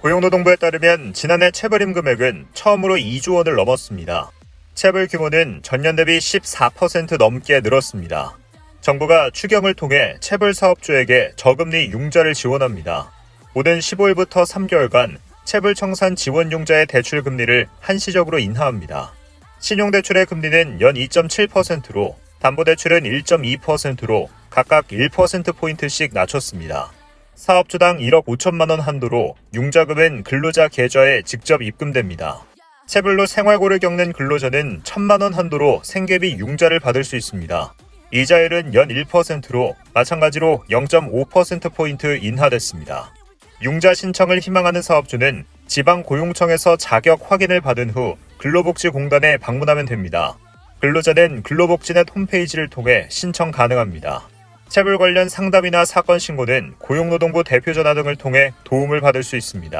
고용노동부에 따르면 지난해 체불임 금액은 처음으로 2조 원을 넘었습니다. 체불 규모는 전년 대비 14% 넘게 늘었습니다. 정부가 추경을 통해 체불 사업주에게 저금리 융자를 지원합니다. 오는 15일부터 3개월간 체불 청산 지원 융자의 대출 금리를 한시적으로 인하합니다. 신용대출의 금리는 연 2.7%로 담보대출은 1.2%로 각각 1%포인트씩 낮췄습니다. 사업주당 1억 5천만 원 한도로 융자금은 근로자 계좌에 직접 입금됩니다. 체불로 생활고를 겪는 근로자는 1천만 원 한도로 생계비 융자를 받을 수 있습니다. 이자율은 연 1%로 마찬가지로 0.5%포인트 인하됐습니다. 융자 신청을 희망하는 사업주는 지방고용청에서 자격 확인을 받은 후 근로복지공단에 방문하면 됩니다. 근로자는 근로복지넷 홈페이지를 통해 신청 가능합니다. 체불 관련 상담이나 사건 신고는 고용노동부 대표전화 등을 통해 도움을 받을 수 있습니다.